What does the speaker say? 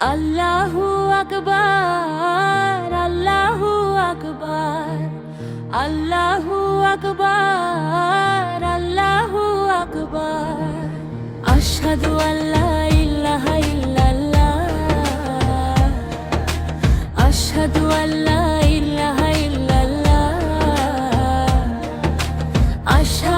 আল্লাহু আকবার আল্লাহু আকবার আল্লাহু আকবার আল্লাহু আকবার। আশহাদু আল্লা ইলাহা ইল্লাল্লাহ। আশহাদু আল্লা ইলাহা ইল্লাল্লাহ। আশহাদু